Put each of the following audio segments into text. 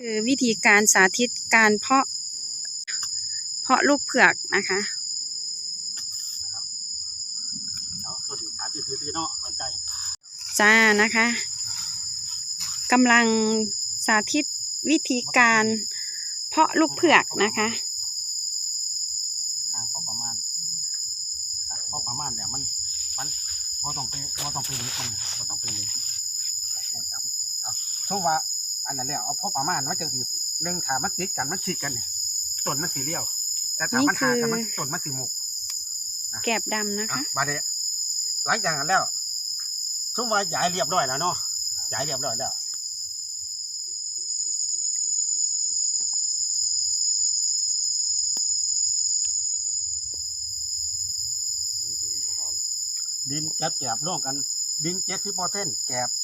คือวิธีการสาธิตการเพาะ เพาะลูกเผือกนะคะจ้านะคะกำลังสาธิตวิธีการเพาะลูกเผือกนะคะทางก็ประมาณทางก็ประมาณเนี่ยมันมันพอต้องไปพอต้องไปเล็กมันพอต้องไปเล็กหมดจำเอาช่วงว่า อันนั้นแล้วเอาพอประมาณว่าจังสิหนึ่งถามันติดกันมันฉีกกันเนี่ยต้นมันสีเลี้ยว แต่ถ้ามันห่างกันมันต้นมันสีมุกแกบดำนะคะอะบาดนี้หลังจากนั้นแล้วช่วงว่าย้ายเรียบร้อยแล้วเนาะย้ายเรียบร้อยแล้วดินแกบแกบร่วมกัน ดินเจ็ดสิบเปอร์เซ็นต์แกบกับ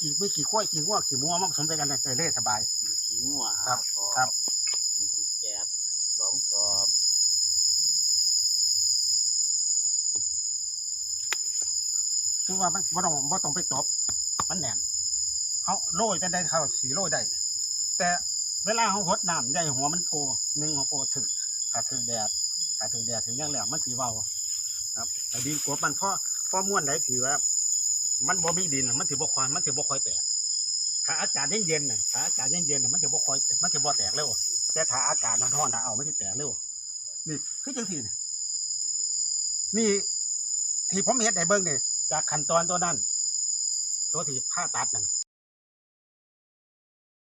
ขี่ไม่ขี่ข้อยขี่ง้วขี่มัวมันผสมกันเลยเล่สบายขี้งัวครับต่อครับ มันถูกแกบสองตอบคือว่ามันบ่ต้องบ่ต้องไปตบมันแน่นเขาโรยไปได้เขาสีโรยได้ แต่เวลาเขาหดน้ำใหญ่หัวมันโผล่หนึ่งหัวโผล่ถึงถ้าถึงแดดถ้าถึงแดดถึงอยังแล้วมันสีเบาครับแต่ดินกบมันเพราะเพราะม้วนไหนถือว่า มันบ่มีดินน่ะมันถือบ่ควานมันถือบ่คอยแตกถ้าอากาศเย็นๆน่ะถ้าอากาศเย็นๆน่ะมันถือบ่คอยมันถือบ่แตกเร็วแต่ถ้าอากาศร้อนๆถ้าเอามันจะแตกเร็วนี่คือจังซี่นี่นี่ที่ผมเห็นในเบิ้งนี่จากขั้นตอนตัวนั้น ตัวที่ผ่าตัดนั่น